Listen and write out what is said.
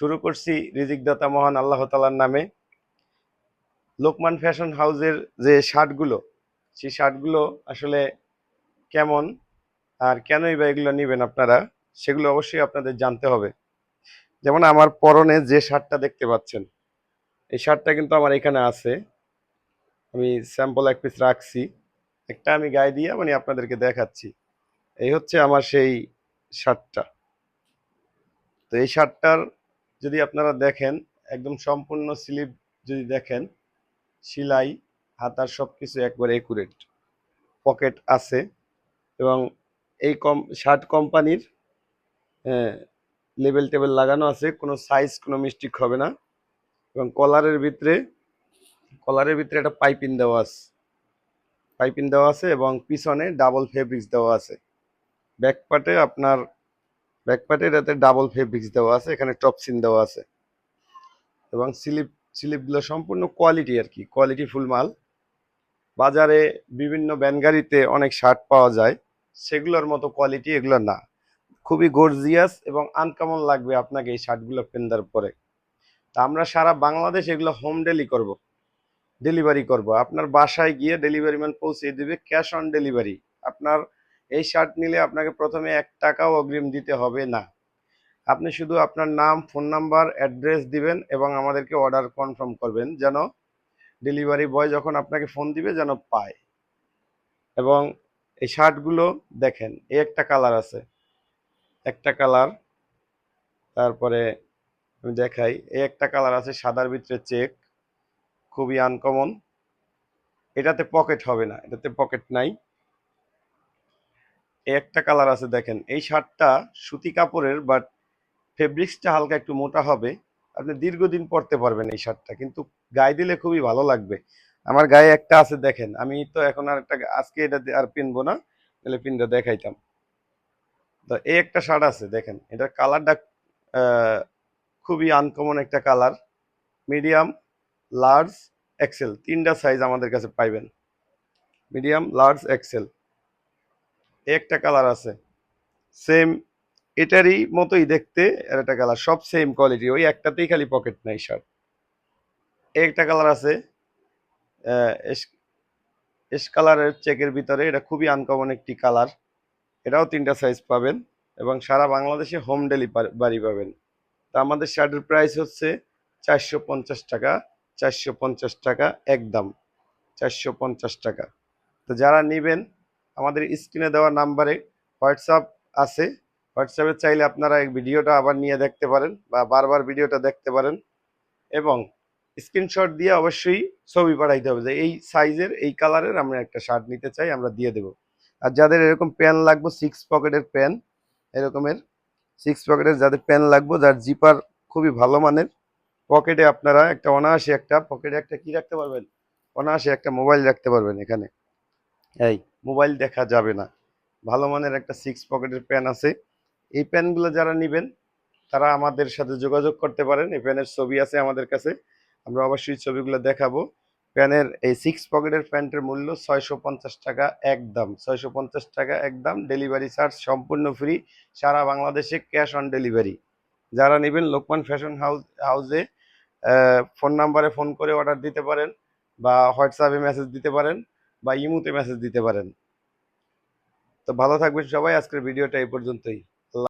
শুরু করছি রিজিকদাতা মহান আল্লাহ তালার নামে। লোকমান ফ্যাশন হাউজের যে শার্টগুলো, সেই শার্টগুলো আসলে কেমন আর কেনই বা এগুলো নেবেন আপনারা, সেগুলো অবশ্যই আপনাদের জানতে হবে। যেমন আমার পরনে যে শার্টটা দেখতে পাচ্ছেন, এই শার্টটা কিন্তু আমার এখানে আছে। আমি স্যাম্পল এক পিস রাখছি, একটা আমি গায়ে দিয়ে মানে আপনাদেরকে দেখাচ্ছি। এই হচ্ছে আমার সেই শার্টটা। তো এই শার্টটার যদি আপনারা দেখেন, একদম সম্পূর্ণ স্লিপ যদি দেখেন, সেলাই, হাতার সব কিছু একবারে একুরেট পকেট আছে এবং এই কম শার্ট কোম্পানির লেবেল টেবেল লাগানো আছে, কোনো সাইজ কোনো মিস্টেক হবে না। এবং কলারের ভিতরে কলারের ভিতরে একটা পাইপিং দেওয়া আছে। পাইপিং দেওয়া আছে এবং পিছনে ডাবল ফেব্রিক্স দেওয়া আছে। ব্যাক পার্টে আপনার ব্যাক পার্টে এটাতে ডাবল ফেব্রিক্স দেওয়া আছে, এখানে টপ সিন দেওয়া আছে। এবং স্লিপ স্লিপগুলো সম্পূর্ণ কোয়ালিটি আর কি কোয়ালিটি ফুল মাল। বাজারে বিভিন্ন ব্যানগাড়িতে অনেক শার্ট পাওয়া যায়, সেগুলোর মতো কোয়ালিটি এগুলো না। খুবই গর্জিয়াস এবং আনকমন লাগবে আপনাকে এই শার্টগুলো পেন্দার পরে। তা আমরা সারা বাংলাদেশ এগুলো হোম ডেলি করব ডেলিভারি করব। আপনার বাসায় গিয়ে ডেলিভারি ম্যান পৌঁছে দিবে ক্যাশ অন ডেলিভারি আপনার এই শার্ট নিলে আপনাকে প্রথমে এক টাকাও অগ্রিম দিতে হবে না। আপনি শুধু আপনার নাম ফোন নাম্বার অ্যাড্রেস দিবেন এবং আমাদেরকে অর্ডার কনফার্ম করবেন যেন ডেলিভারি বয় যখন আপনাকে ফোন দিবে যেন পায়। এবং এই শার্টগুলো দেখেন, এই একটা কালার আছে। একটা কালার তারপরে আমি দেখাই, এই একটা কালার আছে সাদার ভিতরে চেক খুবই আনকমন এটাতে পকেট হবে না, এটাতে পকেট নাই। একটা কালার আছে দেখেন। এই শার্টটা সুতি কাপড়ের বাট ফেব্রিক্সটা হালকা একটু মোটা হবে। আপনি দীর্ঘদিন পরতে পারবেন এই শার্টটা, কিন্তু গায়ে দিলে খুবই ভালো লাগবে। আমার গায়ে একটা আছে দেখেন, আমি তো এখন আর একটা আজকে এটা আর পিনবো না, তাহলে পিনটা দেখাইতাম। তো এই একটা শার্ট আছে দেখেন, এটার কালারটা খুবই আনকমন একটা কালার মিডিয়াম লার্জ এক্সেল তিনটা সাইজ আমাদের কাছে পাইবেন। মিডিয়াম লার্জ এক্সেল একটা কালার আছে। সেম এটারই মতোই দেখতে, আর একটা কালার সব সেম কোয়ালিটি ওই একটাতেই খালি পকেট নাই শার্ট একটা কালার আছে এস কালারের চেকের ভিতরে, এটা খুবই আনকমন একটি কালার এটাও তিনটা সাইজ পাবেন, এবং সারা বাংলাদেশে হোম ডেলিভারি পাবেন। তা আমাদের শার্টের প্রাইস হচ্ছে চারশো পঞ্চাশ টাকা, চারশো পঞ্চাশ টাকা একদম, চারশো পঞ্চাশ টাকা। তো যারা নেবেন আমাদের স্ক্রিনে দেওয়া নাম্বারে হোয়াটসঅ্যাপ আছে। হোয়াটসঅ্যাপে চাইলে আপনারা এই ভিডিওটা আবার নিয়ে দেখতে পারেন বা বারবার ভিডিওটা দেখতে পারেন এবং স্ক্রিনশট দিয়ে অবশ্যই ছবি পাঠাইতে হবে যে এই সাইজের, এই কালারের আমরা একটা শার্ট নিতে চাই, আমরা দিয়ে দেবো। আর যাদের এরকম প্যান লাগবো সিক্স পকেটের প্যান, এরকমের সিক্স পকেটের যাদের প্যান লাগবো, যার জিপার খুবই ভালো মানের পকেটে আপনারা একটা অনায়াসে একটা পকেটে একটা কি রাখতে পারবেন? অনায়াসে একটা মোবাইল রাখতে পারবেন এখানে। এই। মোবাইল দেখা যাবে না। ভালো মানের একটা সিক্স পকেটের প্যান আছে। এই প্যানগুলো যারা নেবেন, তারা আমাদের সাথে যোগাযোগ করতে পারেন। এই প্যানের ছবি আছে আমাদের কাছে। আমরা অবশ্যই ছবিগুলো দেখাবো। প্যানের এই সিক্স পকেটের প্যান্টের মূল্য ছয়শো পঞ্চাশ টাকা একদম। ছয়শো পঞ্চাশ টাকা একদম। ডেলিভারি চার্জ সম্পূর্ণ ফ্রি সারা বাংলাদেশে ক্যাশ অন ডেলিভারি যারা নেবেন, লোকমান ফ্যাশন হাউস হাউসে ফোন নাম্বারে ফোন করে অর্ডার দিতে পারেন বা হোয়াটসঅ্যাপে মেসেজ দিতে পারেন। বা ইমুতে মেসেজ দিতে পারেন। তো ভালো থাকবেন সবাই আজকের ভিডিওটা এই পর্যন্তই।